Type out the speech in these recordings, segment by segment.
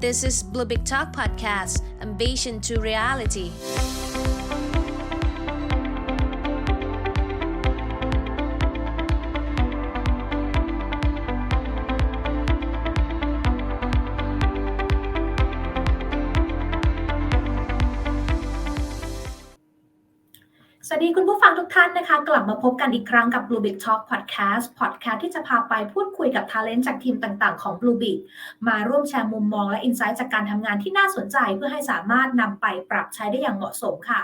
This is Blue Big Talk Podcast, Ambition to Reality. วัสดีคุณผู้ฟังทุกท่านนะคะ กลับมาพบกันอีกครั้งกับ Blue Big Talk Podcast Podcast ที่จะพาไปพูดคุยกับ Talent จากทีมต่างๆ ของ Blue Big มาร่วมแชร์มุมมองและอินไซต์จากการทำงานที่น่าสนใจเพื่อให้สามารถนำไปปรับใช้ได้อย่างเหมาะสมค่ะ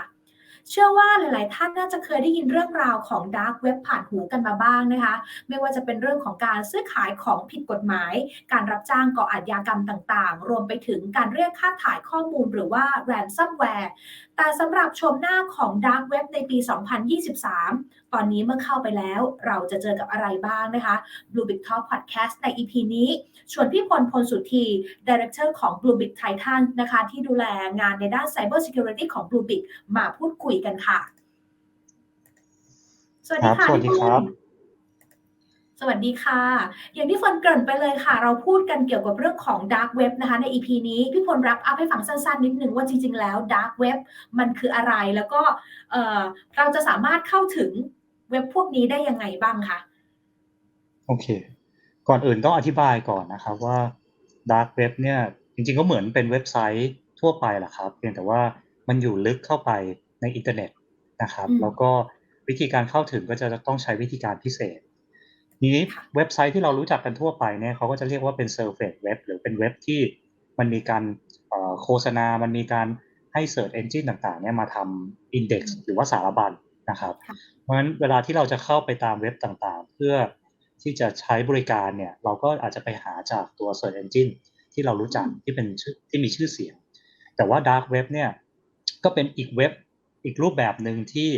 เชื่อว่าหลาย ๆ ท่านน่าจะเคยได้ยินเรื่องราวของ Dark Web ผ่านหูกันมาบ้างนะคะ ไม่ว่าจะเป็นเรื่องของการซื้อขายของผิดกฎหมาย การรับจ้างก่ออาชญากรรมต่าง ๆ รวมไปถึงการเรียกค่าถ่ายข้อมูลหรือว่า ransomware แต่สำหรับชมหน้าของ Dark Web ในปี 2023 ตอนนี้เมื่อเข้าไปแล้วเราจะเจอกับอะไรบ้างนะคะ Blue Big Talk Podcast ใน EP นี้ ชวนพี่พลพลสุธี Director ของ Blue Big Titan นะคะ ที่ดูแลงานในด้าน Cyber Security ของ Blue Big มาพูดคุยกันค่ะ สวัสดีค่ะครับสวัสดีพี่พลครับส วัสดีค่ะ อย่างที่ฝนเกริ่นไปเลยค่ะ เราพูดกันเกี่ยวกับเรื่องของ Dark Web นะคะใน EP นี้ พี่พลรับอัพให้ฟังสั้นๆ นิดนึงว่าจริง ๆ แล้ว Dark Web มันคืออะไรแล้วก็เอ่อเราจะสามารถเข้าถึงเว็บพวกนี้ได้ยังไงบ้างคะโอเค ก่อนอื่นต้องอธิบายก่อนนะครับว่า Dark Web เนี่ยจริงๆ ก็เหมือนเป็นเว็บไซต์ทั่วไปแหละครับ เพียงแต่ว่ามันอยู่ลึกเข้าไปในอินเทอร์เน็ตนะครับ แล้วก็วิธีการเข้าถึงก็จะต้องใช้วิธีการพิเศษ ทีนี้เว็บไซต์ที่เรารู้จักกันทั่วไปเนี่ยเขาก็จะเรียกว่าเป็น Surface Web หรือเป็นเว็บที่มันมีการเอ่อโฆษณา มันมีการให้ Search Engine ต่างๆเนี่ยมาทำ Index หรือว่าสารบัญนะครับ เพราะฉะนั้นเวลาที่เราจะเข้าไปตามเว็บต่างๆ เพื่อที่จะใช้บริการเนี่ย เราก็อาจจะไปหาจากตัว Search Engine ที่เรารู้จักที่เป็นชื่อที่มีชื่อเสียง แต่ว่า Dark Web เนี่ยก็เป็นอีกเว็บอีกรูปแบบหนึ่งที่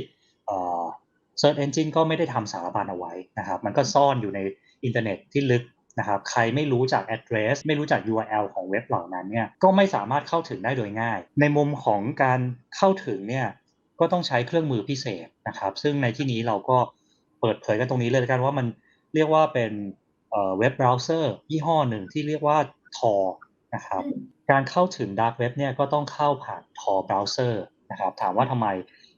เอ่อ Search Engine ก็ไม่ได้ทำสารบัญเอาไว้นะครับ มันก็ซ่อนอยู่ในอินเทอร์เน็ตที่ลึกนะครับใครไม่รู้จาก address ไม่รู้จาก URL ของเว็บเหล่านั้นเนี่ยก็ไม่สามารถเข้าถึงได้โดยง่าย ในมุมของการเข้าถึงเนี่ยก็ต้องใช้เครื่องมือพิเศษนะครับ ซึ่งในที่นี้เราก็เปิดเผยกันตรงนี้เลยละกันว่ามันเรียกว่าเป็นเอ่อเว็บเบราว์เซอร์ยี่ห้อหนึ่งที่เรียกว่า Tor นะครับอืมการเข้าถึง Dark Web เนี่ยก็ต้องเข้าผ่าน Tor Browser นะครับถามว่าทำไม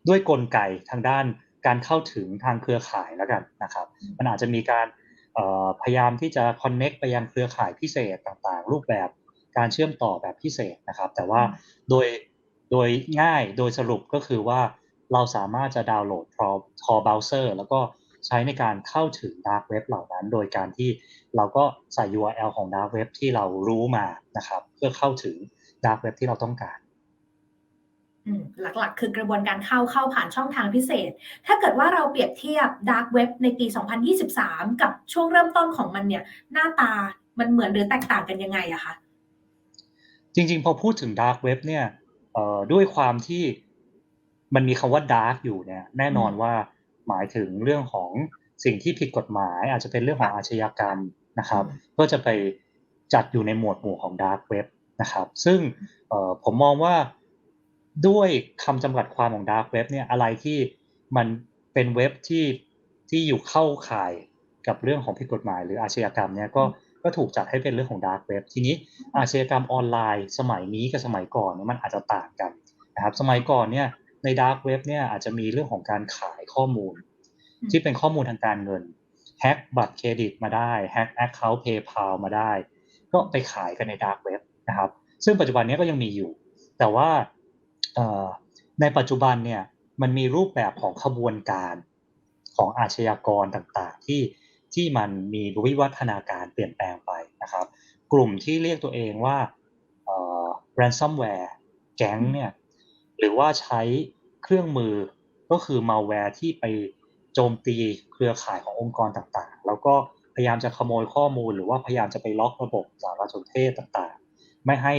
ด้วยกลไกทางด้าน การเข้าถึงทางเครือข่ายแล้วกันนะครับ มันอาจจะมีการเอ่อพยายามที่จะ connect ไปยังเครือข่ายพิเศษต่างๆ รูปแบบการเชื่อมต่อแบบพิเศษนะครับ แต่ว่าโดยโดยง่ายโดยสรุปก็คือว่าเราสามารถจะดาวน์โหลด Tor Tor Browser แล้วก็ใช้ในการเข้าถึง Dark Web เหล่านั้น โดยการที่เราก็ใส่ URL ของ Dark Web ที่เรารู้มานะครับ เพื่อเข้าถึง Dark Web ที่เราต้องการอืม หลักๆ คือกระบวนการเข้าเข้าผ่านช่องทางพิเศษ ถ้าเกิดว่าเราเปรียบเทียบ Dark Web ในปี 2023 กับช่วงเริ่มต้นของมันเนี่ย หน้าตามันเหมือนหรือแตกต่างกันยังไงอะคะจริงๆ พอพูดถึง Dark Web เนี่ยเอ่อด้วยความที่มันมีคำว่า Dark อยู่เนี่ย แน่นอนว่าหมายถึงเรื่องของสิ่งที่ผิดกฎหมาย อาจจะเป็นเรื่องของอาชญากรรมนะครับ ก็จะไปจัดอยู่ในหมวดหมู่ของ Dark Web นะครับ ซึ่งเอ่อผมมองว่า ด้วยคำจำกัดความของ Dark Web เนี่ยอะไรที่มันเป็นเว็บที่ที่อยู่เข้าข่ายกับเรื่องของผิดกฎหมายหรืออาชญากรรมเนี่ยก็ก็ถูกจัดให้เป็นเรื่องของ Dark Web ทีนี้อาชญากรรมออนไลน์ สมัยนี้กับสมัยก่อนเนี่ยมันอาจจะต่างกันนะครับสมัยก่อนเนี่ยใน Dark Web เนี่ยอาจจะมีเรื่องของการขายข้อมูลอืมที่เป็นข้อมูลทางการเงินแฮ็กบัตรเครดิตมาได้แฮ็กแอคเคาท์เพย์พามาได้ ก็ไปขายกันใน Dark Web นะครับซึ่งปัจจุบันนี้ก็ยังมีอยู่ แต่ว่าเอ่อ ในปัจจุบันเนี่ยมันมีรูปแบบของขบวนการของอาชญากรต่างๆ ที่ที่มันมีวิวัฒนาการเปลี่ยนแปลงไปนะครับ กลุ่มที่เรียกตัวเองว่าเอ่อ ransomware แก๊งเนี่ยหรือว่าใช้เครื่องมือก็คือ malware ที่ไปโจมตีเครือข่ายขององค์กรต่างๆ แล้วก็พยายามจะขโมยข้อมูล หรือว่าพยายามจะไปล็อกระบบสารสนเทศต่างๆ ไม่ให้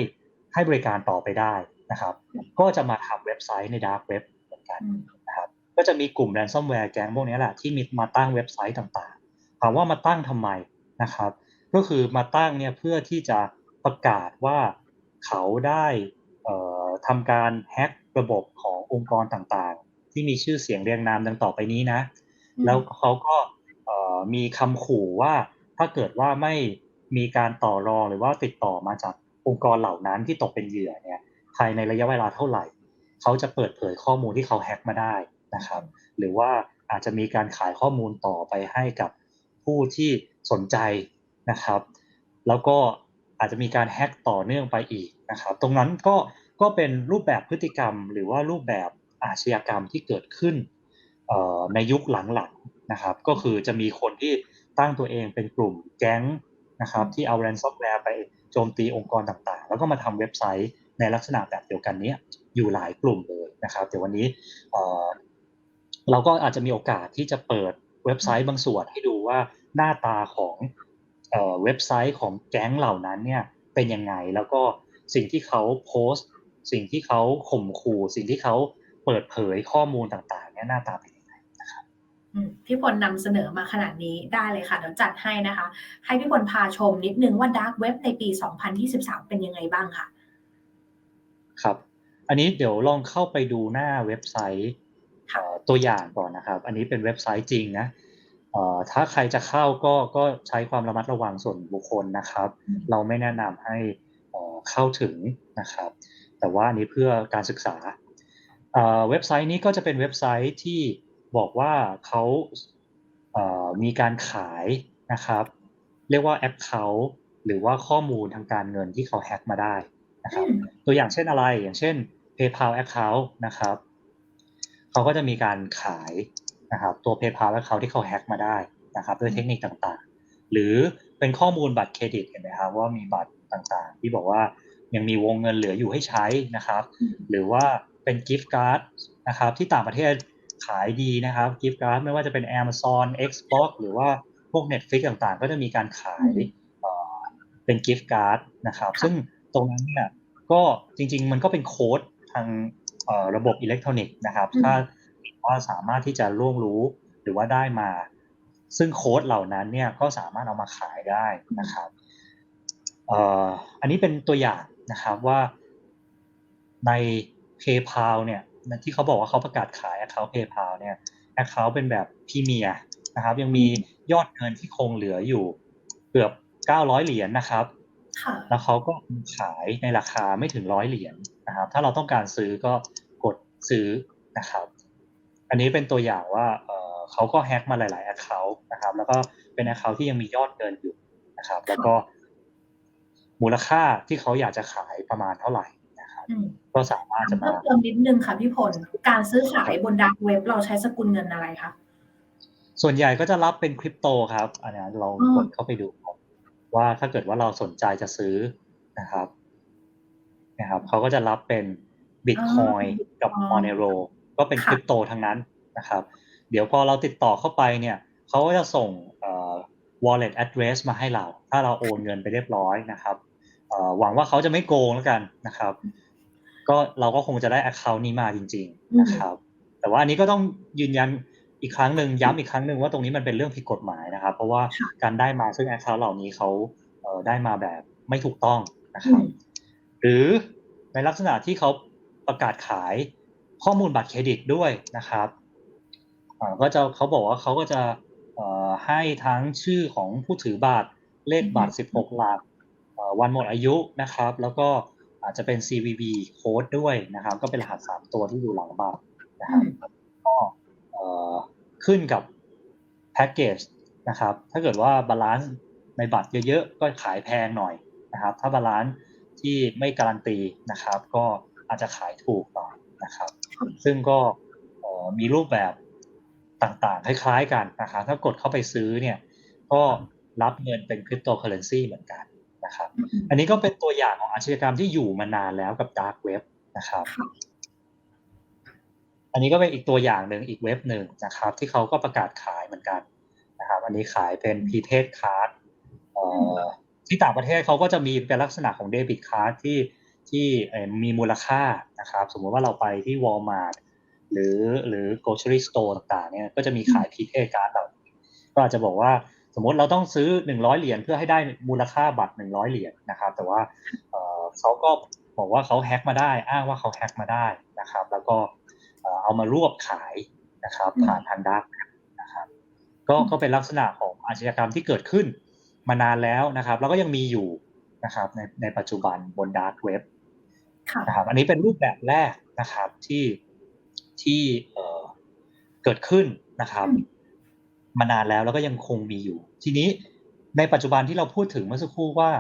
ให้บริการต่อไปได้ นะครับ ก็จะมาทำเว็บไซต์ใน Dark Web เหมือนกันอืมนะครับ ก็จะมีกลุ่ม ransomware แก๊งพวกนี้แหละที่มีมาตั้งเว็บไซต์ต่างๆ ถามว่ามาตั้งทำไมนะครับ ก็คือมาตั้งเนี่ยเพื่อที่จะประกาศว่าเขาได้เอ่อทำการแฮ็กระบบขององค์กรต่างๆ ที่มีชื่อเสียงเรียงนามดังต่อไปนี้นะอืมแล้วเขาก็เอ่อมีคำขู่ว่าถ้าเกิดว่าไม่มีการต่อรองหรือว่าติดต่อมาจากองค์กรเหล่านั้นที่ตกเป็นเหยื่อเนี่ย ภายในระยะเวลาเท่าไหร่ เขาจะเปิดเผยข้อมูลที่เขาแฮ็กมาได้นะครับ หรือว่าอาจจะมีการขายข้อมูลต่อไปให้กับผู้ที่สนใจนะครับ แล้วก็อาจจะมีการแฮ็กต่อเนื่องไปอีกนะครับ ตรงนั้นก็ก็เป็นรูปแบบพฤติกรรม หรือว่ารูปแบบอาชญากรรมที่เกิดขึ้นในยุคหลังๆนะครับ ก็คือจะมีคนที่ตั้งตัวเองเป็นกลุ่มแก๊งนะครับที่เอาแรนซอฟต์แวร์ไปโจมตีองค์กรต่างๆ แล้วก็มาทำเว็บไซต์ ในลักษณะแบบเดียวกันนี้อยู่หลายกลุ่มเลยนะครับเดี๋ยววันนี้เราก็อาจจะมีโอกาสที่จะเปิดเว็บไซต์บางส่วนให้ดูว่าหน้าตาของเว็บไซต์ของแก๊งเหล่านั้นเนี่ยเป็นยังไงแล้วก็สิ่งที่เขาโพสต์ สิ่งที่เขาข่มขู่สิ่งที่เขาเปิดเผยข้อมูลต่างๆเนี่ยหน้าตาเป็นยังไงนะครับพี่พลนำเสนอมาขนาดนี้ได้เลยค่ะเดี๋ยวจัดให้นะคะ ให้พี่พลพาชมนิดนึงว่าดาร์กเว็บในปี 2023 เป็นยังไงบ้างค่ะ ครับ อันนี้เดี๋ยวลองเข้าไปดูหน้าเว็บไซต์ตัวอย่างก่อนนะครับ อันนี้เป็นเว็บไซต์จริงนะถ้าใครจะเข้าก็ก็ใช้ความระมัดระวังส่วนบุคคลนะครับ เราไม่แนะนำให้เข้าถึงนะครับ แต่ว่าอันนี้เพื่อการศึกษาเว็บไซต์นี้ก็จะเป็นเว็บไซต์ที่บอกว่าเขามีการขายนะครับ เรียกว่าแอปเขาหรือว่าข้อมูลทางการเงินที่เขาแฮ็กมาได้ นะครับตัวอย่างเช่นอะไรอย่างเช่น PayPal Account นะครับเขาก็จะมีการขายนะครับตัว PayPal Account ที่เขาแฮ็กมาได้นะครับด้วยเทคนิคต่างๆ หรือเป็นข้อมูลบัตรเครดิตเห็นไหมครับว่ามีบัตรต่างๆ ที่บอกว่ายังมีวงเงินเหลืออยู่ให้ใช้นะครับ หรือว่าเป็นกิฟต์การ์ดนะครับที่ต่างประเทศขายดีนะครับกิฟต์การ์ดไม่ว่าจะเป็น Amazon Xbox หรือว่าพวก Netflix ต่างๆ ก็จะมีการขายเป็นกิฟต์การ์ดนะครับ ซึ่ง ตรงนั้นเนี่ยก็จริง ๆ มันก็เป็นโค้ดทางระบบอิเล็กทรอนิกส์นะครับ ถ้าว่าสามารถที่จะล่วงรู้หรือว่าได้มา ซึ่งโค้ดเหล่านั้นเนี่ยก็สามารถเอามาขายได้นะครับอันนี้เป็นตัวอย่างนะครับว่าใน PayPal เนี่ยที่เขาบอกว่าเขาประกาศขาย Account PayPal เนี่ย Account เป็นแบบพรีเมียร์นะครับ ยังมียอดเงินที่คงเหลืออยู่เกือบ 900 เหรียญนนะครับ แล้วเขาก็ขายในราคาไม่ถึงร้อยเหรียญนะครับ ถ้าเราต้องการซื้อก็กดซื้อนะครับ อันนี้เป็นตัวอย่างว่าเขาก็แฮ็กมาหลาย ๆ Account นะครับ แล้วก็เป็น Account ที่ยังมียอดเงินอยู่นะครับ แล้วก็มูลค่าที่เขาอยากจะขายประมาณเท่าไหร่นะครับ ก็สามารถจะมาเพิ่มนิดนึงค่ะพี่พลการซื้อขายบนดักเว็บเราใช้สกุลเงินอะไรคะส่วนใหญ่ก็จะรับเป็นคริปโตครับ อันนี้เรากดเข้าไปดู ว่าถ้าเกิดว่าเราสนใจจะซื้อนะครับนะครับเขาก็จะรับเป็นบิตคอยกับมอนเรก็เป็นคริปโตทั้งนั้นนะครับ เดี๋ยวพอเราติดต่อเข้าไปเนี่ยเขาก็จะส่ง wallet address มาให้เรา ถ้าเราโอนเงินไปเรียบร้อยนะครับหวังว่าเขาจะไม่โกงแล้วกันนะครับ ก็เราก็คงจะได้ account นี้มาจริง ๆ นะครับ แต่ว่าอันนี้ก็ต้องยืนยัน อีกครั้งหนึ่งย้ำอีกครั้งหนึ่งว่าตรงนี้มันเป็นเรื่องผิดกฎหมายนะครับ เพราะว่าการได้มาซึ่ง account เหล่านี้เขาได้มาแบบไม่ถูกต้องนะครับหรือในลักษณะที่เขาประกาศขายข้อมูลบัตรเครดิตด้วยนะครับก็จะเขาบอกว่าเขาก็จะให้ทั้งชื่อของผู้ถือบัตรเลขบัตร 16 หลักวันหมดอายุนะครับ แล้วก็อาจจะเป็น CVV โค้ดด้วยนะครับ ก็เป็นรหัส 3 ตัวที่อยู่หลังบัตรนะครับก็ ขึ้นกับแพ็กเกจนะครับ ถ้าเกิดว่าบาลานซ์ในบัตรเยอะๆ ก็ขายแพงหน่อยนะครับ ถ้าบาลานซ์ที่ไม่การันตีนะครับ ก็อาจจะขายถูกหน่อยนะครับ ซึ่งก็มีรูปแบบต่างๆ คล้ายๆกันนะครับ ถ้ากดเข้าไปซื้อเนี่ย ก็รับเงินเป็นคริปโตเคอเรนซีเหมือนกันนะครับ อันนี้ก็เป็นตัวอย่างของอาชญากรรมที่อยู่มานานแล้วกับดาร์กเว็บนะครับ อันนี้ก็เป็นอีกตัวอย่างหนึ่งอีกเว็บหนึ่งนะครับ ที่เขาก็ประกาศขายเหมือนกันนะครับ อันนี้ขายเป็นพีเทสคาร์ดที่ต่างประเทศเขาก็จะมีเป็นลักษณะของเดบิตคาร์ดที่ที่มีมูลค่านะครับ สมมติว่าเราไปที่วอลมาร์ทหรือหรือ grocery store ต่างๆเนี่ยก็จะมีขายพีเทการ์ดแบบก็อาจจะบอกว่าสมมติเราต้องซื้อ 100 เหรียญเพื่อให้ได้มูลค่าบัตร 100 เหรียญนะครับ แต่ว่าเขาก็บอกว่าเขาแฮ็กมาได้ อ้างว่าเขาแฮ็กมาได้นะครับ แล้วก็ เอามารวบขายนะครับผ่านทางดักนะครับก็ก็เป็นลักษณะของอาชญากรรมที่เกิดขึ้นมานานแล้วนะครับ แล้วก็ยังมีอยู่นะครับในในปัจจุบันบนดาร์กเว็บค่ะนะครับอันนี้เป็นรูปแบบแรกนะครับที่ที่เอ่อเกิดขึ้นนะครับอืมมานานแล้วแล้วก็ยังคงมีอยู่ ทีนี้ในปัจจุบันที่เราพูดถึงเมื่อสักครู่ว่า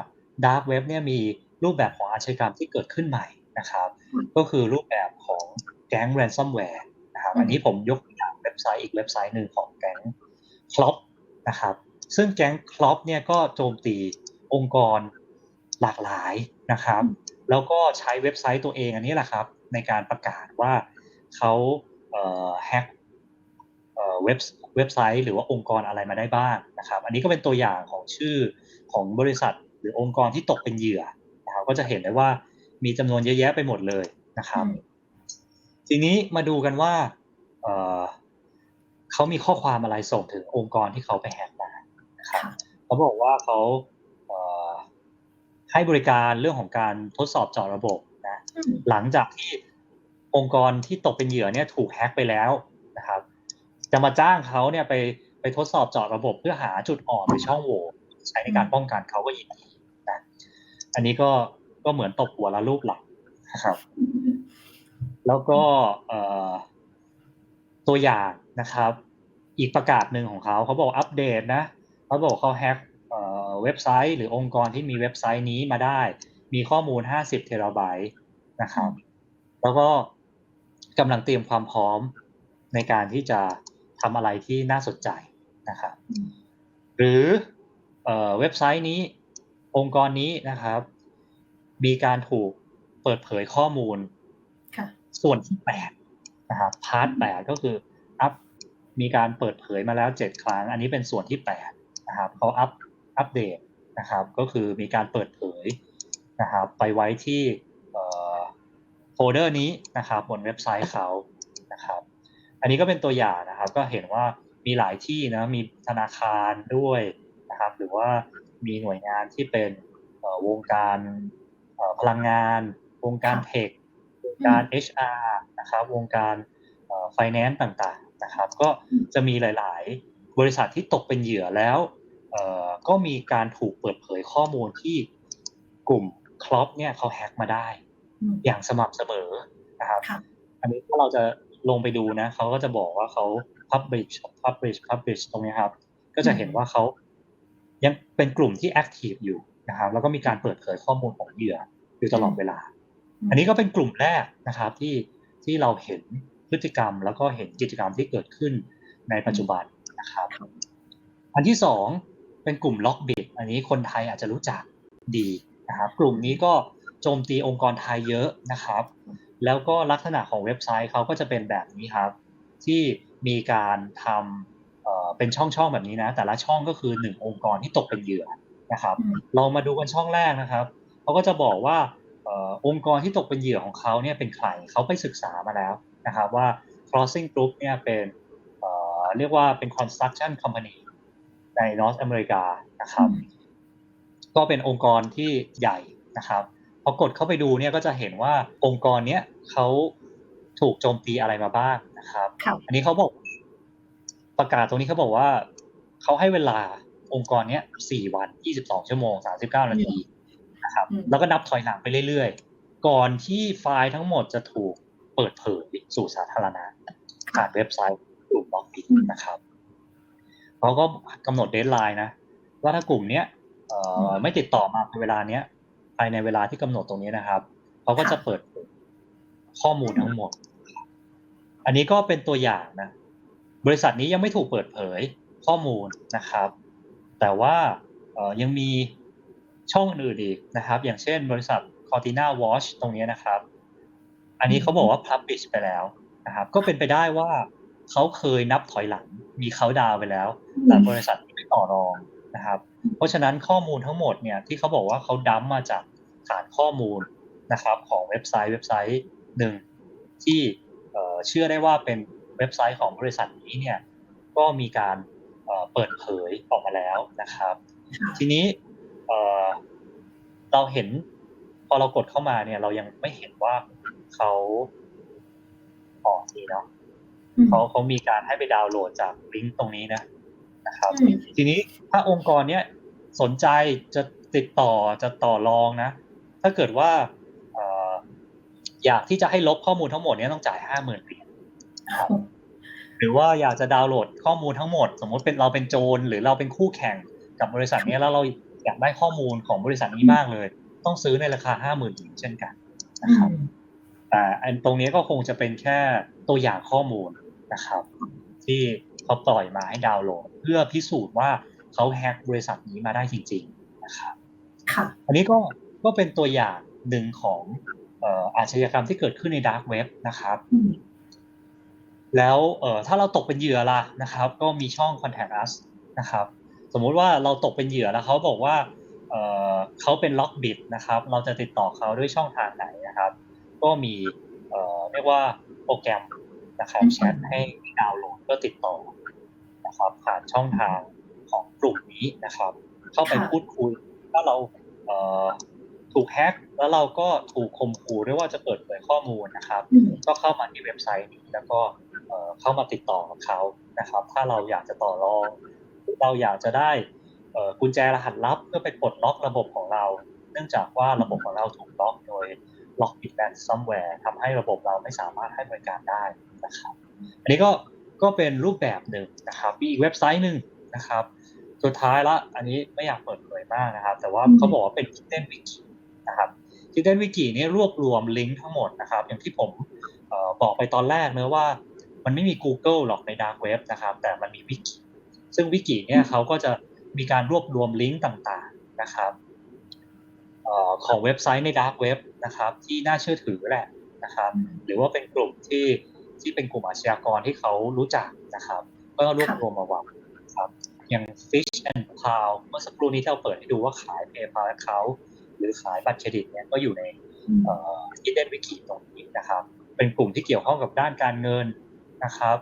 ดาร์กเว็บเนี่ยมีรูปแบบของอาชญากรรมที่เกิดขึ้นใหม่นะครับ ก็คือรูปแบบของ แก๊ง ransomware นะครับอืมอันนี้ผมยกตัวอย่างเว็บไซต์อีกเว็บไซต์หนึ่งของแก๊งคลอปนะครับซึ่งแก๊งคลอปเนี่ยก็โจมตีองค์กรหลากหลายนะครับแล้วก็ใช้เว็บไซต์ตัวเองอันนี้แหละครับ ในการประกาศว่าเขาเอ่อแฮกเอ่อเว็บเว็บไซต์หรือว่าองค์กรอะไรมาได้บ้างนะครับ อันนี้ก็เป็นตัวอย่างของชื่อของบริษัทหรือองค์กรที่ตกเป็นเหยื่อนะครับก็จะเห็นได้ว่ามีจำนวนเยอะแยะไปหมดเลยนะครับอืม ทีนี้มาดูกันว่าเอ่อเขามีข้อความอะไรส่งถึงองค์กรที่เขาไปแฮกมานะครับค่ะเขาบอกว่าเขาเอ่อให้บริการเรื่องของการทดสอบเจาะระบบนะอืมหลังจากที่องค์กรที่ตกเป็นเหยื่อเนี่ยถูกแฮ็กไปแล้วนะครับ จะมาจ้างเขาเนี่ยไปไปทดสอบเจาะระบบเพื่อหาจุดอ่อนหรือช่องโหว่ใช้ในการป้องกันเขาก็ยินดีนะอันนี้ก็ก็เหมือนตบหัวละรูปหลังนะครับ แล้วก็ตัวอย่างนะครับ อีกประกาศหนึ่งของเขาเขาบอกอัปเดตนะเขาบอกเขาแฮ็กเว็บไซต์ หรือองค์กรที่มีเว็บไซต์นี้มาได้ มีข้อมูล 50 เทราไบต์นะครับ แล้วก็กำลังเตรียมความพร้อมในการที่จะทำอะไรที่น่าสนใจนะครับ หรือเว็บไซต์นี้องค์กรนี้นะครับ มีการถูกเปิดเผยข้อมูล ส่วนที่แปดนะครับพาร์ทแปดก็คืออัพมีการเปิดเผยมาแล้วเจ็ดครั้ง อันนี้เป็นส่วนที่แปดนะครับเขาอัพอัปเดตนะครับ ก็คือมีการเปิดเผยนะครับ ไปไว้ที่โฟลเดอร์นี้นะครับบนเว็บไซต์เขานะครับ อันนี้ก็เป็นตัวอย่างนะครับ ก็เห็นว่ามีหลายที่นะมีธนาคารด้วยนะครับ หรือว่ามีหน่วยงานที่เป็นเอ่อวงการเอ่อพลังงาน วงการค่ะเทควง การ HR นะครับวงการเอ่อ finance ต่างๆนะครับ ก็อืมจะมีหลาย ๆ บริษัทที่ตกเป็นเหยื่อแล้วเอ่อก็มีการถูกเปิดเผยข้อมูลที่กลุ่มคลอปเนี่ยเขาแฮ็กมาได้อืมอย่างสม่ำเสมอนะครับค่ะอันนี้ถ้าเราจะลงไปดูนะเขาก็จะบอกว่าเขา publish publish publish ตรงนี้ครับ ก็จะเห็นว่าเขายังเป็นกลุ่มที่ active อยู่นะครับ แล้วก็มีการเปิดเผยข้อมูลของเหยื่ออยู่ตลอดเวลา อืมอันนี้ก็เป็นกลุ่มแรกนะครับที่ที่เราเห็นพฤติกรรม แล้วก็เห็นกิจกรรมที่เกิดขึ้นในปัจจุบันนะครับ อันที่สองเป็นกลุ่มล็อกบิดอันนี้คนไทยอาจจะรู้จักดีนะครับกลุ่มนี้ก็โจมตีองค์กรไทยเยอะนะครับ แล้วก็ลักษณะของเว็บไซต์เขาก็จะเป็นแบบนี้ครับ ที่มีการทำเอ่อเป็นช่องๆแบบนี้นะ แต่ละช่องก็คือหนึ่งองค์กรที่ตกเป็นเหยื่อนะครับอืมเรามาดูกันช่องแรกนะครับเขาก็จะบอกว่าเออองค์กรที่ตกเป็นเหยื่อของเขาเนี่ยเป็นใครเขาไปศึกษามาแล้วนะครับว่า Crossing Group เนี่ยเป็นเอ่อเรียกว่าเป็น construction company ในนอร์ทอเมริกานะครับอืมก็เป็นองค์กรที่ใหญ่นะครับพอกดเข้าไปดูเนี่ยก็จะเห็นว่าองค์กรเนี้ยเขาถูกโจมตีอะไรมาบ้างนะครับค่ะอันนี้เขาบอกประกาศตรงนี้เขาบอกว่าเขาให้เวลาองค์กรเนี้ยสี่วันยี่สิบสองชั่วโมงสามสิบเก้านาที นะครับอืมแล้วก็นับถอยหลังไปเรื่อยๆ ก่อนที่ไฟล์ทั้งหมดจะถูกเปิดเผยสู่สาธารณะผ่านเว็บไซต์กลุ่มบล็อกบินะครับเขาก็กำหนดเดทไลน์นะ ว่าถ้ากลุ่มเนี้ยเอ่อไม่ติดต่อมาในเวลาเนี้ยภายในเวลาที่กำหนดตรงนี้นะครับเขาก็จะเปิดเผยข้อมูลทั้งหมด อันนี้ก็เป็นตัวอย่างนะ บริษัทนี้ยังไม่ถูกเปิดเผยข้อมูลนะครับ แต่ว่าเอ่อยังมี ช่องอื่นอีกนะครับ อย่างเช่นบริษัท Cortina Watch ตรงนี้นะครับ อันนี้เขาบอกว่า publish ไปแล้วนะครับ ก็เป็นไปได้ว่าเขาเคยนับถอยหลัง มีเขาดาวน์ไปแล้ว แต่บริษัทนี้ไม่ต่อรองนะครับ เพราะฉะนั้นข้อมูลทั้งหมดเนี่ยที่เขาบอกว่าเขาดัมมาจากฐานข้อมูลนะครับ ของเว็บไซต์เว็บไซต์หนึ่งที่เอ่อเชื่อได้ว่าเป็นเว็บไซต์ของบริษัทนี้เนี่ยก็มีการเอ่อเปิดเผยออกมาแล้วนะครับค่ะทีนี้ เอ่อเราเห็น พอเรากดเข้ามาเนี่ย เรายังไม่เห็นว่าเขาออกนี่เนาะอืมเขาเขามีการให้ไปดาวน์โหลดจากลิงก์ตรงนี้นะนะครับอืมทีนี้ถ้าองค์กรเนี้ยสนใจจะติดต่อจะต่อรองนะ ถ้าเกิดว่าเอ่ออยากที่จะให้ลบข้อมูลทั้งหมดเนี้ต้องจ่ายห้าหมื่นเหรียญนะครับหรือว่าอยากจะดาวน์โหลดข้อมูลทั้งหมด สมมติเป็นเราเป็นโจรหรือเราเป็นคู่แข่งกับบริษัทนี้แล้วเรา อยากได้ข้อมูลของบริษัทนี้มากเลย ต้องซื้อในราคาห้าหมื่นเหรียญเช่นกันนะครับแต่อันตรงนี้ก็คงจะเป็นแค่ตัวอย่างข้อมูลนะครับ ที่เขาปล่อยมาให้ดาวน์โหลด เพื่อพิสูจน์ว่าเขาแฮ็กบริษัทนี้มาได้จริง ๆนะครับค่ะอันนี้ก็ก็เป็นตัวอย่างหนึ่งของเอ่ออาชญากรรมที่เกิดขึ้นในดาร์กเว็บนะครับอืมแล้วเอ่อถ้าเราตกเป็นเหยื่อล่ะนะครับ ก็มีช่อง contact us นะครับ สมมุติว่าเราตกเป็นเหยื่อแล้วเขาบอกว่าเอ่อเขาเป็นล็อกบิดนะครับ เราจะติดต่อเขาด้วยช่องทางไหนนะครับ ก็มีเอ่อเรียกว่าโปรแกรมนะครับแชทให้ดาวน์โหลดเพื่อติดต่อนะครับผ่านช่องทางของกลุ่มนี้นะครับ เข้าไปค่ะพูดคุยถ้าเราเอ่อถูกแฮ็กแล้วเราก็ถูกข่มขู่ด้วยว่าจะเปิดเผยข้อมูลนะครับอืมก็เข้ามาที่เว็บไซต์นี้แล้วก็เอ่อเข้ามาติดต่อกับเขานะครับ ถ้าเราอยากจะต่อรองหรือ เราอยากจะได้เอ่อกุญแจรหัสลับเพื่อไปปลดล็อกระบบของเรา เนื่องจากว่าระบบของเราถูกล็อกโดยล็อกบิดแบนซัมแวร์ทำให้ระบบเราไม่สามารถให้บริการได้นะครับ อันนี้ก็ก็เป็นรูปแบบหนึ่งนะครับมีอีกเว็บไซต์หนึ่งนะครับ สุดท้ายละอันนี้ไม่อยากเปิดเผยมากนะครับ แต่ว่าอืมเขาบอกว่าเป็น Hidden Wiki นะครับ Hidden Wiki นี่รวบรวมลิงก์ทั้งหมดนะครับ อย่างที่ผมเออบอกไปตอนแรกเนะว่า มันไม่มี Google หรอกใน Dark Web นะครับ แต่มันมีวิกิ ซึ่งวิกิเนี่ยเขาก็จะมีการรวบรวมลิงก์ต่างๆนะครับเอ่อของเว็บไซต์ใน Dark Web นะครับที่น่าเชื่อถือแหละนะครับหรือว่าเป็นกลุ่มที่ที่เป็นกลุ่มอาชญากรที่เขารู้จักนะครับก็รวบรวมมาไว้นะครับอย่าง Fish and Pal เมื่อสักครู่นี้ที่เราเปิดให้ดูว่าขาย PayPal account หรือขายบัตรเครดิตเนี่ยก็อยู่ในอืมเอ่อ Hidden Wiki ตรงนี้นะครับ เป็นกลุ่มที่เกี่ยวข้องกับด้านการเงินนะครับ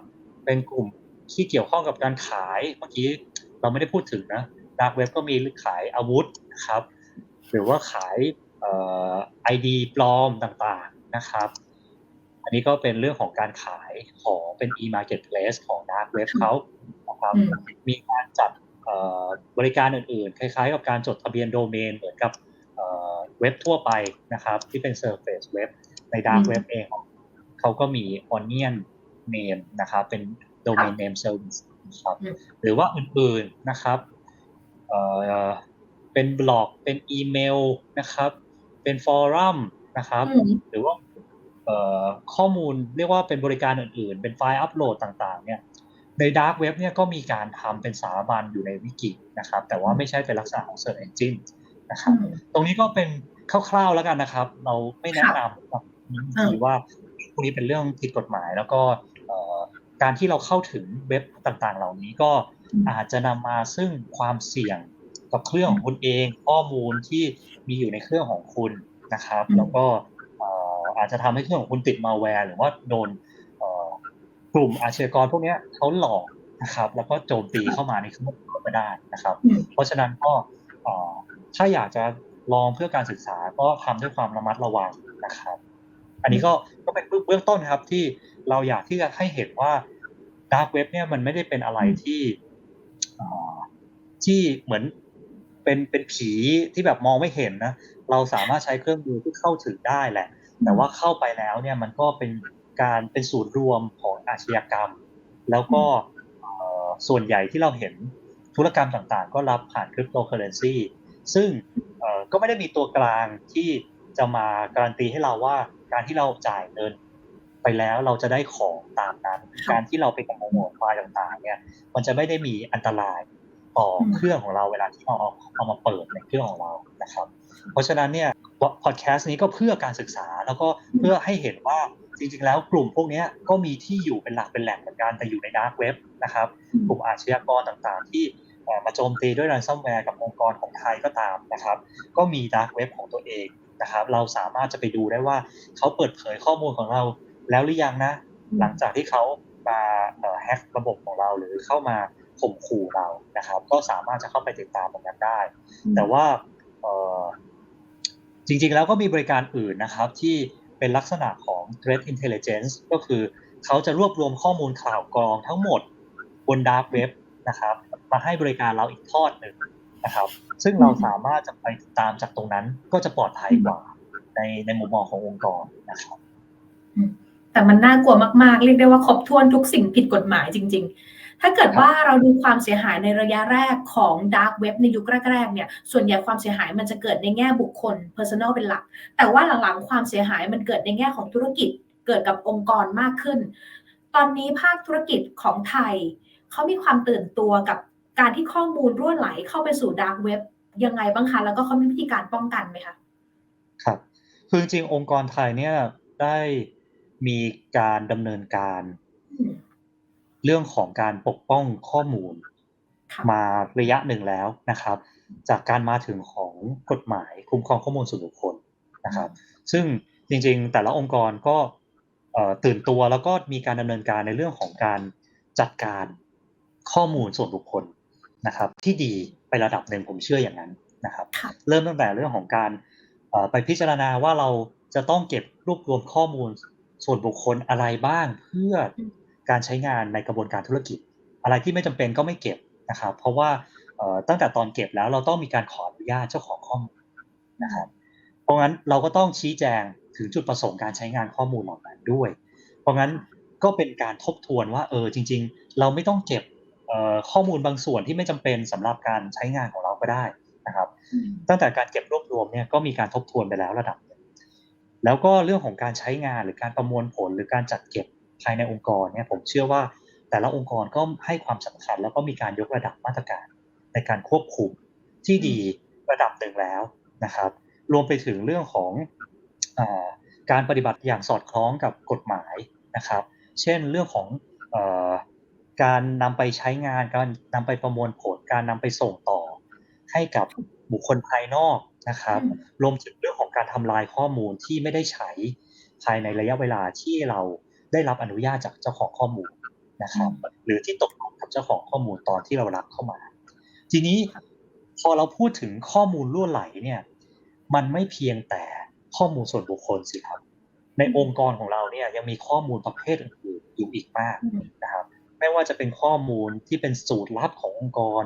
เป็นกลุ่ม ที่เกี่ยวข้องกับการขายเมื่อกี้เราไม่ได้พูดถึงนะดาร์กเว็บก็มีขายอาวุธนะครับ หรือว่าขายเอ่อ ID ปลอมต่างๆนะครับ อันนี้ก็เป็นเรื่องของการขายของเป็น e-marketplace ของ dark web เขานะครับอืมมีการจัดเอ่อบริการอื่นๆ คล้ายๆ กับการจดทะเบียนโดเมนเหมือนกับเอ่อเว็บทั่วไปนะครับ ที่เป็น Surface Web ใน Dark อืม Web เองเขาก็มี Onion Name นะครับ เป็น Domain Name Service นะครับอืมหรือว่าอื่นๆนะครับเอ่อเป็นบล็อกเป็นอีเมลนะครับ เป็นฟอรัมนะครับอืมหรือว่าเอ่อข้อมูลเรียกว่าเป็นบริการอื่นๆ เป็นไฟล์อัปโหลดต่างๆ เนี่ยใน Dark Web เนี่ยก็มีการทำเป็นสารบัญอยู่ในวิกินะครับ แต่ว่าไม่ใช่เป็นลักษณะของ Search Engine นะครับ ตรงนี้ก็เป็นคร่าวๆแล้วกันนะครับ เราไม่แนะนำครับถือว่าพวกนี้เป็นเรื่องผิดกฎหมายแล้วก็เอ่อ การที่เราเข้าถึงเว็บต่างๆ เหล่านี้ก็อืมอาจจะนำมาซึ่งความเสี่ยงกับเครื่องของคุณเอง ข้อมูลที่มีอยู่ในเครื่องของคุณนะครับอืมแล้วก็เอ่ออาจจะทำให้เครื่องของคุณติดมาแวร์หรือว่าโดนเอ่อกลุ่มอาชญากรพวกเนี้ยเขาหลอกนะครับ แล้วก็โจมตีเข้ามาในเครื่องของก็ได้นะครับอืมเพราะฉะนั้นก็เอ่อถ้าอยากจะลองเพื่อการศึกษาก็ทำด้วยความระมัดระวังนะครับ อันนี้ก็ก็เป็นเบื้องต้นครับที่ เราอยากที่จะให้เห็นว่าดาร์กเว็บเนี่ยมันไม่ได้เป็นอะไรที่เอ่อที่เหมือนเป็นเป็นผีที่แบบมองไม่เห็นนะเราสามารถใช้เครื่องมือที่เข้าถึงได้แหละ แต่ว่าเข้าไปแล้วเนี่ยมันก็เป็นการเป็นศูนย์รวมของอาชญากรรม แล้วก็เอ่อส่วนใหญ่ที่เราเห็นธุรกรรมต่างๆ ก็รับผ่านคริปโตเคอเรนซีซึ่งเอ่อก็ไม่ได้มีตัวกลางที่จะมาการันตีให้เราว่าการที่เราจ่ายเงิน ไปแล้วเราจะได้ของตามนั้น การที่เราไปดาวน์โหลดไฟล์ต่างๆ เนี่ย มันจะไม่ได้มีอันตรายต่อเครื่องของเราเวลาที่เราเอาเอามาเปิดในเครื่องของเรานะครับ เพราะฉะนั้นเนี่ยพอดแคสต์นี้ก็เพื่อการศึกษาแล้วก็เพื่อให้เห็นว่าจริงๆ แล้วกลุ่มพวกเนี้ยก็มีที่อยู่เป็นหลักเป็นแหล่งเหมือนกันแต่อยู่ในดาร์กเว็บนะครับกลุ่มอาชญากรต่างๆ ที่เอ่อมาโจมตีด้วยรันซัมแวร์กับองค์กรของไทยก็ตามนะครับ ก็มีดาร์กเว็บของตัวเองนะครับ เราสามารถจะไปดูได้ว่าเขาเปิดเผยข้อมูลของเรา แล้วหรือยังนะ หลังจากที่เขามาเอ่อแฮ็กระบบของเราหรือเข้ามาข่มขู่เรานะครับ ก็สามารถจะเข้าไปติดตามตรงนั้นได้ แต่ว่าเอ่อจริงๆแล้วก็มีบริการอื่นนะครับที่เป็นลักษณะของ threat intelligence ก็คือเขาจะรวบรวมข้อมูลข่าวกรองทั้งหมดบน dark web นะครับ มาให้บริการเราอีกทอดหนึ่งนะครับ ซึ่งเราสามารถจะไปติดตามจากตรงนั้นก็จะปลอดภัยกว่าในในมุมมองขององค์กรนะครับ แต่มันน่ากลัวมากๆ เรียกได้ว่าครบถ้วนทุกสิ่งผิดกฎหมายจริง ๆ ถ้าเกิดว่าเราดูความเสียหายในระยะแรกของ Dark Web ในยุคแรกๆ เนี่ย ส่วนใหญ่ความเสียหายมันจะเกิดในแง่บุคคล Personal เป็นหลัก แต่ว่าหลังๆ ความเสียหายมันเกิดในแง่ของธุรกิจ เกิดกับองค์กรมากขึ้น ตอนนี้ภาคธุรกิจของไทยเขามีความตื่นตัวกับการที่ข้อมูลรั่วไหลเข้าไปสู่ Dark Web ยังไงบ้างคะ แล้วก็เขามีวิธีการป้องกันไหมคะ ครับ คือจริงๆองค์กรไทยเนี่ยได้ มีการดำเนินการอืมเรื่องของการปกป้องข้อมูลค่ะมาระยะหนึ่งแล้วนะครับ จากการมาถึงของกฎหมายคุ้มครองข้อมูลส่วนบุคคลนะครับ ซึ่งจริงๆ แต่ละองค์กรก็เอ่อตื่นตัวแล้วก็มีการดำเนินการในเรื่องของการจัดการข้อมูลส่วนบุคคลนะครับ ที่ดีไประดับหนึ่งผมเชื่ออย่างนั้นนะครับค่ะเริ่มตั้งแต่เรื่องของการเอ่อไปพิจารณาว่าเราจะต้องเก็บรวบรวมข้อมูล ส่วนบุคคลอะไรบ้างเพื่อการใช้งานในกระบวนการธุรกิจ อะไรที่ไม่จำเป็นก็ไม่เก็บนะครับ เพราะว่าเอ่อตั้งแต่ตอนเก็บแล้วเราต้องมีการขออนุญาตเจ้าของข้อมูลนะครับเพราะงั้นเราก็ต้องชี้แจงถึงจุดประสงค์การใช้งานข้อมูลเหล่านั้นด้วย เพราะงั้นก็เป็นการทบทวนว่าเออจริง ๆ เราไม่ต้องเก็บเอ่อข้อมูลบางส่วนที่ไม่จำเป็นสำหรับการใช้งานของเราก็ได้นะครับอืมตั้งแต่การเก็บรวบรวมเนี่ยก็มีการทบทวนไปแล้วระดับหนึ่ง แล้วก็เรื่องของการใช้งานหรือการประมวลผลหรือการจัดเก็บภายในองค์กรเนี่ยผมเชื่อว่าแต่ละองค์กรก็ให้ความสำคัญ แล้วก็มีการยกระดับมาตรการในการควบคุมที่ดีระดับหนึ่งแล้วนะครับ รวมไปถึงเรื่องของอาการปฏิบัติอย่างสอดคล้องกับกฎหมายนะครับ เช่นเรื่องของเออการนำไปใช้งานการนำไปประมวลผล การนำไปส่งต่อให้กับ บุคคลภายนอกนะครับอืมรวมถึงเรื่องของการทำลายข้อมูลที่ไม่ได้ใช้ภายในระยะเวลาที่เราได้รับอนุญาตจากเจ้าของข้อมูลนะครับ หรือที่ตกลงกับเจ้าของข้อมูลตอนที่เรารับเข้ามา ทีนี้พอเราพูดถึงข้อมูลล่วไหลเนี่ย มันไม่เพียงแต่ข้อมูลส่วนบุคคลสิครับ ในองค์กรของเราเนี่ยยังมีข้อมูลประเภทอื่นๆอยู่อีกมากอืมนะครับ ไม่ว่าจะเป็นข้อมูลที่เป็นสูตรลับขององค์กร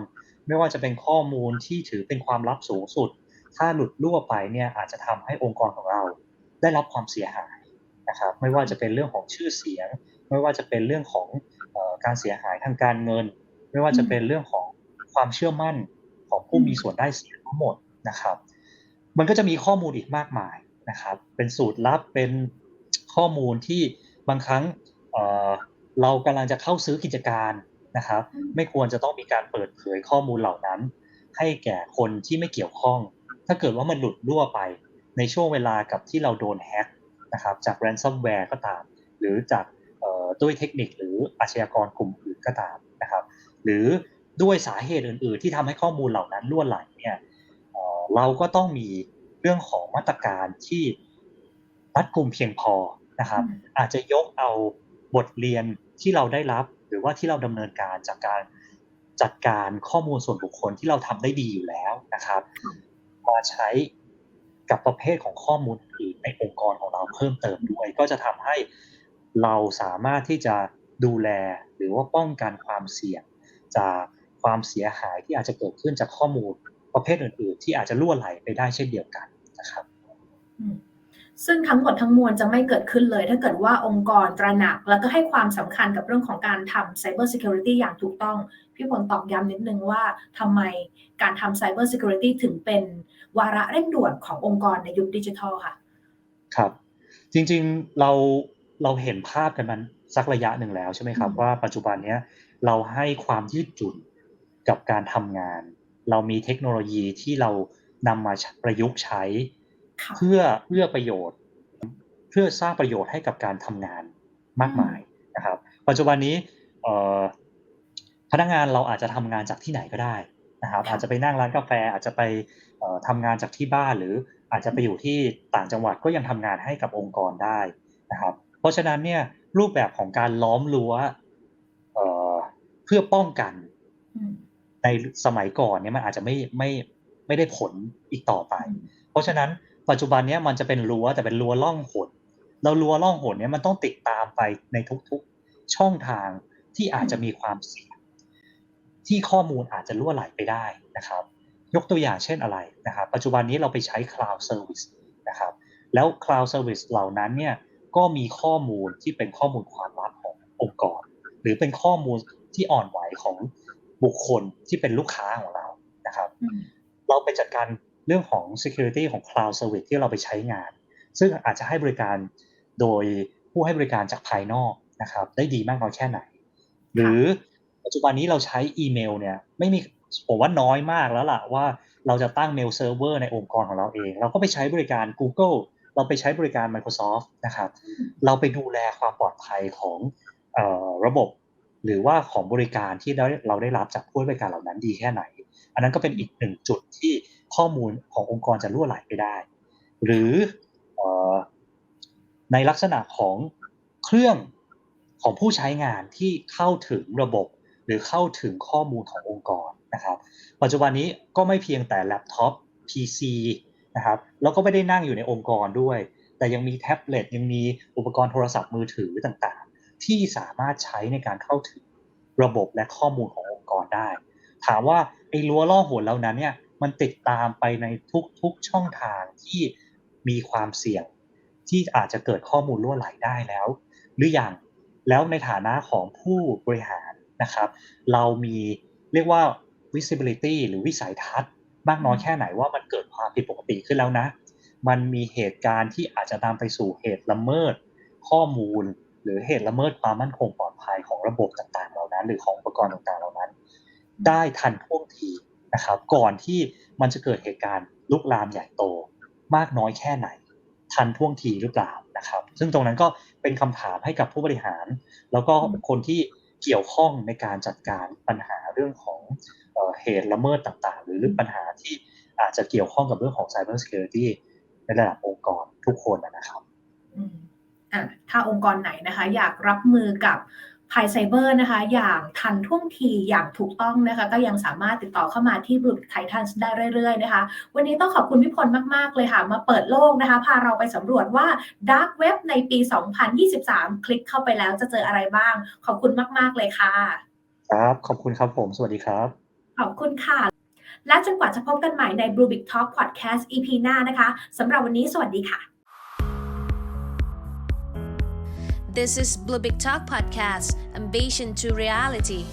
ไม่ว่าจะเป็นข้อมูลที่ถือเป็นความลับสูงสุด ถ้าหลุดรั่วไปเนี่ยอาจจะทำให้องค์กรของเรา ได้รับความเสียหายนะครับไม่ว่าจะเป็นเรื่องของชื่อเสียง ไม่ว่าจะเป็นเรื่องของการเสียหายทางการเงิน ไม่ว่าจะเป็นเรื่องของความเชื่อมั่นของผู้มีส่วนได้เสียทั้งหมดนะครับ มันก็จะมีข้อมูลอีกมากมายนะครับ เป็นสูตรลับเป็นข้อมูลที่บางครั้งเอ่อเรากำลังจะเข้าซื้อกิจการ นะครับ ไม่ควรจะต้องมีการเปิดเผยข้อมูลเหล่านั้น ให้แก่คนที่ไม่เกี่ยวข้อง ถ้าเกิดว่ามันหลุดรั่วไปในช่วงเวลากับที่เราโดนแฮ็กนะครับ จากแรนซัมแวร์ก็ตาม หรือจากเอ่อด้วยเทคนิคหรืออาชญากรกลุ่มอื่นก็ตามนะครับ หรือด้วยสาเหตุอื่น ๆ ที่ทำให้ข้อมูลเหล่านั้นล่วไหลเนี่ยเอ่อเราก็ต้องมีเรื่องของมาตรการที่รัดกุมเพียงพอนะครับ อาจจะยกเอาบทเรียนที่เราได้รับ หรือว่าที่เราดำเนินการจากการจัดการข้อมูลส่วนบุคคลที่เราทำได้ดีอยู่แล้วนะครับมาใช้กับประเภทของข้อมูลอื่นในองค์กรของเราเพิ่มเติมด้วย ก็จะทำให้เราสามารถที่จะดูแลหรือว่าป้องกันความเสี่ยง จากความเสียหายที่อาจจะเกิดขึ้นจากข้อมูลประเภทอื่น ๆ ที่อาจจะล่วไหลไปได้เช่นเดียวกันนะครับอืม ซึ่งทั้งหมดทั้งมวลจะไม่เกิดขึ้นเลย ถ้าเกิดว่าองค์กรตระหนัก แล้วก็ให้ความสำคัญกับเรื่องของการทำ Cyber Security อย่างถูกต้อง พี่พลตอกย้ำนิดนึงว่าทำไมการทำ Cyber Security ถึงเป็นวาระเร่งด่วนขององค์กรในยุคดิจิทัลค่ะ ครับ จริงๆเราเราเห็นภาพกันมันสักระยะหนึ่งแล้วใช่ไหมครับอืมว่าปัจจุบันเนี้ยเราให้ความยืดหยุ่นกับการทำงาน เรามีเทคโนโลยีที่เรานำมาประยุกต์ใช้ค่ะ เพื่อเพื่อประโยชน์ เพื่อสร้างประโยชน์ให้กับการทำงานมากมายนะครับ ปัจจุบันนี้เอ่อพนักงานเราอาจจะทำงานจากที่ไหนก็ได้นะครับค่ะอาจจะไปนั่งร้านกาแฟอาจจะไปเอ่อทำงานจากที่บ้านหรืออาจจะไปอยู่ที่ต่างจังหวัดก็ยังทำงานให้กับองค์กรได้นะครับเพราะฉะนั้นเนี่ยรูปแบบของการล้อมรั้วเอ่อเพื่อป้องกันอืมในสมัยก่อนเนี่ยมันอาจจะไม่ไม่ไม่ได้ผลอีกต่อไป เพราะฉะนั้น ปัจจุบันเนี้ยมันจะเป็นรั้วแต่เป็นรั้วล่องหนแล้วรั้วล่องหนเนี่ยมันต้องติดตามไปในทุกๆช่องทางที่อาจจะมีความเสี่ยงที่ข้อมูลอาจจะล่วไหลไปได้นะครับ ยกตัวอย่างเช่นอะไรนะครับ ปัจจุบันนี้เราไปใช้ cloud service นะครับ แล้ว cloud service เหล่านั้นเนี่ยก็มีข้อมูลที่เป็นข้อมูลความลับขององค์กร หรือเป็นข้อมูลที่อ่อนไหวของบุคคลที่เป็นลูกค้าของเรานะครับอืมเราไปจัดการ เรื่องของ security ของ cloud service ที่เราไปใช้งาน ซึ่งอาจจะให้บริการโดยผู้ให้บริการจากภายนอกนะครับ ได้ดีมากน้อยแค่ไหน หรือปัจจุบันนี้เราใช้อีเมลเนี่ยไม่มีผมว่าน้อยมากแล้วล่ะว่าเราจะตั้งเมลเซิร์ฟเวอร์ในองค์กรของเราเอง เราก็ไปใช้บริการ Google เราไปใช้บริการ Microsoft นะครับ เราไปดูแลความปลอดภัยของเออระบบ หรือว่าของบริการที่เราเราได้รับจากผู้ให้บริการเหล่านั้นดีแค่ไหน อันนั้นก็เป็นอีกหนึ่งจุดที่ข้อมูลขององค์กรจะรั่วไหลไปได้ หรือเอ่อในลักษณะของเครื่องของผู้ใช้งานที่เข้าถึงระบบ หรือเข้าถึงข้อมูลขององค์กรนะครับ ปัจจุบันนี้ก็ไม่เพียงแต่แล็ปท็อป PC นะครับแล้วก็ไม่ได้นั่งอยู่ในองค์กรด้วย แต่ยังมีแท็บเล็ตยังมีอุปกรณ์โทรศัพท์มือถือต่างๆ ที่สามารถใช้ในการเข้าถึงระบบและข้อมูลขององค์กรได้ ถามว่า ไอ้รั้วล่อหนเหล่านั้นเนี่ย มันติดตามไปในทุกๆช่องทางที่มีความเสี่ยง ที่อาจจะเกิดข้อมูลรั่วไหลได้แล้ว หรืออย่างแล้วในฐานะของผู้บริหารนะครับ เรามีเรียกว่า visibility หรือวิสัยทัศน์ มากน้อยแค่ไหนว่ามันเกิดความผิดปกติขึ้นแล้วนะ มันมีเหตุการณ์ที่อาจจะนำไปสู่เหตุละเมิด ข้อมูล หรือเหตุละเมิดความมั่นคงปลอดภัยของระบบต่างๆ เหล่านั้น หรือของอุปกรณ์ต่างๆ เหล่านั้น ได้ทันท่วงทีนะครับ ก่อนที่มันจะเกิดเหตุการณ์ลุกลามใหญ่โต มากน้อยแค่ไหน ทันท่วงทีหรือเปล่านะครับ ซึ่งตรงนั้นก็เป็นคำถามให้กับผู้บริหาร แล้วก็คนที่เกี่ยวข้องในการจัดการปัญหาเรื่องของเหตุละเมิดต่างๆ หรือปัญหาที่อาจจะเกี่ยวข้องกับเรื่องของ Cyber Security ในระดับองค์กรทุกคนนะครับอืมอะถ้าองค์กรไหนนะคะ อยากรับมือกับ ภัยไซเบอร์นะคะ อย่างทันท่วงทีอย่างถูกต้องนะคะ ก็ยังสามารถติดต่อเข้ามาที่ Blue Titans ได้เรื่อยๆนะคะ วันนี้ต้องขอบคุณพี่พลมากๆเลยค่ะ มาเปิดโลกนะคะ พาเราไปสำรวจว่า Dark Web ในปี 2023 คลิกเข้าไปแล้วจะเจออะไรบ้าง ขอบคุณมาก ๆ เลยค่ะ ครับ ขอบคุณครับผม สวัสดีครับ ขอบคุณค่ะ และจนกว่าจะพบกันใหม่ใน Blue Big Talk Podcast EP หน้านะคะสำหรับวันนี้สวัสดีค่ะ This is Blue Big Talk Podcast, Ambition to Reality.